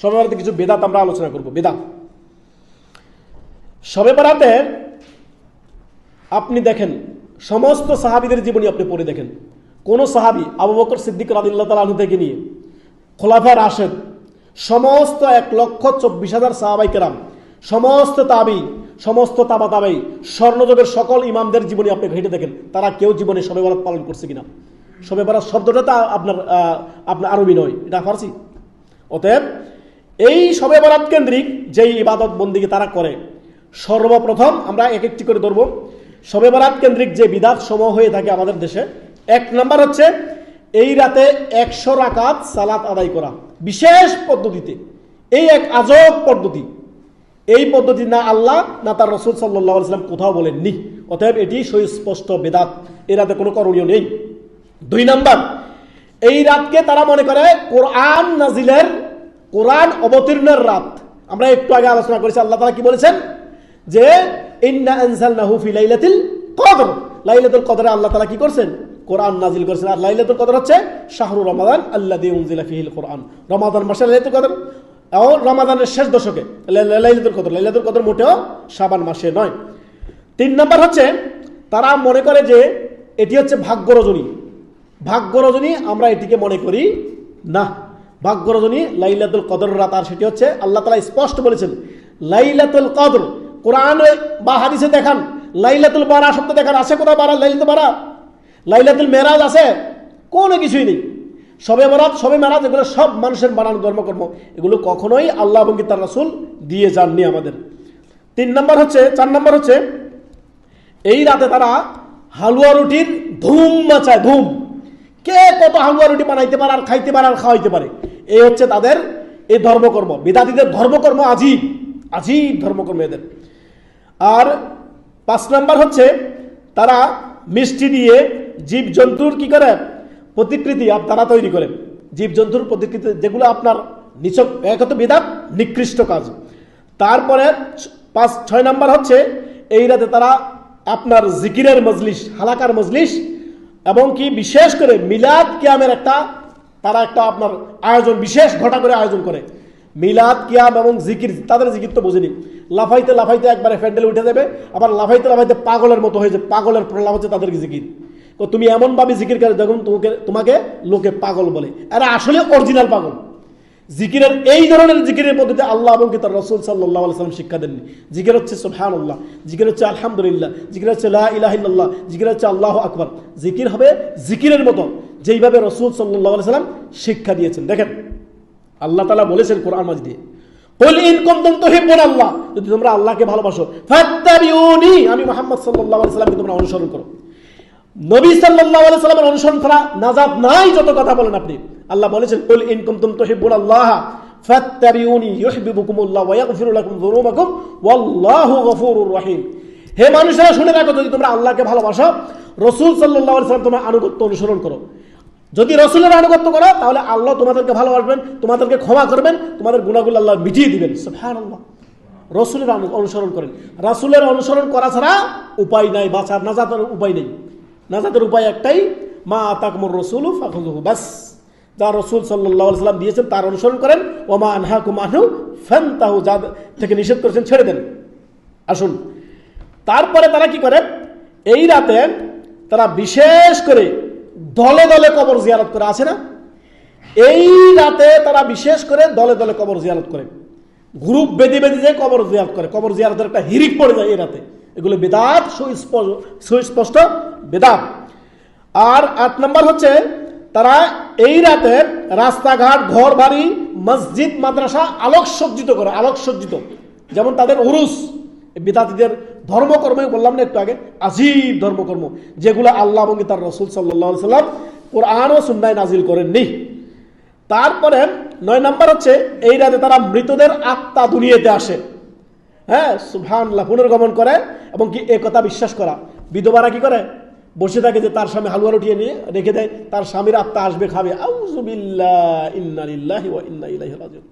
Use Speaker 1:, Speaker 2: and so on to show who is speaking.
Speaker 1: সবে বরাতে কিছু বেদাত আমরা আলোচনা করব, বেদাত। সবে বরাতে আপনি দেখেন, সমস্ত সাহাবিদের জীবনী আপনি পড়ে দেখেন। কোন সাহাবি, আবু বকর সিদ্দিক রাদিল্লাহ তালা থেকে নিয়ে, খোলাফা রাশেদ, সমস্ত এক লক্ষ চব্বিশ হাজার সাহাবাই কেরাম, সমস্ত তাবি, সমস্ত তাবা তাবাই, স্বর্ণযুগের সকল ইমামদের জীবনী আপনি ঘেটে দেখেন, তারা কেউ জীবনে সবে বরাত পালন করছে কিনা। সবে বরাত শব্দটা তা আপনার আপনার আরবি নয়, এটা ফার্সি। অতএব এই সবে বরাত কেন্দ্রিক যেই ইবাদত বন্দিকে তারা করে, সর্বপ্রথম আমরা এক একটি করে ধরব। সবে বরাত কেন্দ্রিক যে বিদাত সমূহ হয়ে থাকে আমাদের দেশে, এক নাম্বার হচ্ছে এই রাতে একশো রাকাত সালাত আদায় করা, বিশেষ পদ্ধতিতে। এই এক আজব পদ্ধতি। এই পদ্ধতি না আল্লাহ, না তার রসুল সাল্লাহ সাল্লাম কোথাও বলেননি। অতএব এটি সুস্পষ্ট বেদাত এই রাতে কোনো করণীয় নেই। দুই নাম্বার, এই রাতকে তারা মনে করে কোরআন নাজিলের কোরআন অবতীর্ণের রাত। আমরা একটু আগে আলোচনা করেছি, আল্লাহ তালা কি বলেছেন? যে, ইন্না আনজালনাহু ফি লাইলাতিল কদর। লাইলাতুল কদরে আল্লাহ তাআলা কি করছেন? কোরআন নাজিল করেছেন। আর লাইলাতুল কদর হচ্ছে শাহরু রমাদান আল্লাযী উনজিলা ফিহিল কোরআন। রমাদান মাসে লাইলাতুল কদর। এবং রমাদানের শেষ দশকে লাই- লাই- লাইলাতুল কদর। লাইলাতুল কদর মোটেও শাবান মাসে নয়। তিন নম্বর হচ্ছে, তারা মনে করে যে, এটি হচ্ছে ভাগ্য রজনী ভাগ্য রজনী আমরা এটিকে মনে করি না। ভাগ্য রজনী লাইলাতুল কদর রাত, আর সেটি হচ্ছে আল্লাহ তালা স্পষ্ট বলেছেন, লাইলাতুল কদর, কোরআন বা হাদিসে দেখান, লাইলাতুল বারা শব্দ দেখান, আছে কোথায় বারা? লাইলাতুল বারা? লাইলাতুল মেরাজ আছে? কোনো কিছুই নেই। সবে বরাত সবে মেরাজ, এগুলো সব মানুষের বানানো ধর্মকর্ম। এগুলো কখনোই আল্লাহ এবং তার রাসূল দিয়ে যাননি আমাদের। তিন নম্বর হচ্ছে, চার নম্বর হচ্ছে, এই রাতে তারা হালুয়া রুটির ধুম মাচায়, ধুম। কে কত হালুয়া রুটি বানাইতে পারে আর খাইতে পারে আর খাওয়াইতে পারে? এই হচ্ছে তাদের এই ধর্মকর্ম। বিদাতিদের ধর্মকর্ম আজীব আজীব ধর্মকর্ম এদের। আর পাঁচ নাম্বার হচ্ছে তারা মিষ্টি দিয়ে জীবজন্তুর কি করে? প্রতিকৃতি তারা তৈরি করে। জীবজন্তুর প্রতিকৃতি যেগুলো আপনার নিচক এক হতো নিকৃষ্ট কাজ। তারপরে পাঁচ ছয় নাম্বার হচ্ছে এই রাতে তারা আপনার জিকিরের মজলিস, হালাকার মজলিস এবং কি বিশেষ করে মিলাদ কিয়ামের একটা, তারা একটা আপনার আয়োজন, বিশেষ ঘটা করে আয়োজন করে। মিলাদ, কিয়াম এবং জিকির, তাদের জিকির তো বুঝিনি। লাফাইতে লাফাইতে একবারে ফ্যান্ডেল উঠে যাবে, আবার লাফাইতে লাফাইতে পাগলের মতো হয়েছে পাগলের প্রলাপ হচ্ছে তাদের জিকির। তুমি এমনভাবে জিকির করে দেখুন, তোমাকে তোমাকে লোকে পাগল বলে। এরা আসলে অরিজিনাল পাগল। জিকিরের এই ধরনের জিকিরের পদ্ধতি আল্লাহ এবং তার রসুল সাল্লাহ আলসালাম শিক্ষা দেননি। জিকির হচ্ছে সোহান আল্লাহ জিকির হচ্ছে আলহামদুলিল্লাহ, জিকির হচ্ছে লাহ ইলাহিল্লাহ জিকির হচ্ছে আল্লাহ আকবর। জিকির হবে জিকিরের মতো, যেইভাবে রসুল সাল্লাহ সাল্লাম শিক্ষা দিয়েছেন। দেখেন, আল্লাহ তালা বলেছেন কোরআন মাজ দিয়ে আল্লাহ যদি তোমরা আল্লাহকে ভালোবাসো আমি মোহাম্মদ সাল্লাহ আলসালামকে তোমরা অনুসরণ করো। নবী সাল্লাল্লাহু আলাইহি সাল্লামের অনুসরণ ছাড়া নাজাত নাই যত কথা বলেন আপনি। আল্লাহ বলেছেন, কুল ইন কুনতুম আল্লাহ, ফাত্তাবিউনি ইউহিব্বুকুমুল্লাহ ওয়া ইয়াগফিরু লাকুম যুনুবাকুম, ওয়াল্লাহু গফুরুর রহিম। হে মানুষেরা, শুনে রাখো, যদি তোমরা আল্লাহকে ভালোবাসো, রাসূল আলাইহি সাল্লাম তোমার আনুগত্য অনুসরণ করো। যদি রসুলের আনুগত্য করো, তাহলে আল্লাহ তোমাদেরকে ভালোবাসবেন, তোমাদেরকে ক্ষমা করবেন, তোমাদের গুণাগুলো আল্লাহ মিটিয়ে দিবেন। সুবহানাল্লাহ। রসুলের অনুসরণ করেন। রাসুলের অনুসরণ করা ছাড়া উপায় নাই, বাঁচার, নাজাতের উপায় নেই। নাজাতের উপায় একটাই, মা তাকমুর রসুল ফাখুজুহু বাস। যা রসুল সাল্লাহ সাল্লাম দিয়েছেন, তার অনুসরণ করেন। ও মা আনহা কুমাহু ফেন্তাহু, যা থেকে নিষেধ করেছেন, ছেড়ে দেন। আসুন। তারপরে তারা কি করে এই রাতে তারা বিশেষ করে দলে দলে কবর জিয়ারত করে, আছে না? এই রাতে তারা বিশেষ করে দলে দলে কবর জিয়ারত করে। গ্রুপ বেদি বেদি যে কবর জিয়ারত করে, কবর জিয়ারতের একটা হিরিক পড়ে যায় এই রাতে। এগুলো বেদাত, সুস্পষ্ট বেদাত। আর আট নম্বর হচ্ছে, তারা এই রাতে রাস্তাঘাট ঘর বাড়ি মসজিদ, মাদ্রাসা আলোকসজ্জিত করে, আলোকসজ্জিত। যেমন তাদের উরুস। বিদাতিদের ধর্মকর্ম বললাম না একটু আগে, আজীব ধর্মকর্ম, যেগুলো আল্লাহ এবং তার রসুল সাল্লাহ সাল্লাম কোরআন ও সুন্নায় নাজিল করেননি। তারপরে নয় নাম্বার হচ্ছে, এই রাতে তারা মৃতদের আত্মা দুনিয়াতে আসে। হ্যাঁ সুবহানাল্লাহ, পুনর্গমন করে এবং কি এ কথা বিশ্বাস করা। বিধবারা কি করে? বসে থাকে যে তার স্বামী হালুয়া উঠিয়ে নিয়ে রেখে দেয়, তার স্বামীর আত্মা আসবে খাবে। আউজুবিল্লাহ ইন্না ইল্লাহি ইন্না ইলাইহি রাজিউন।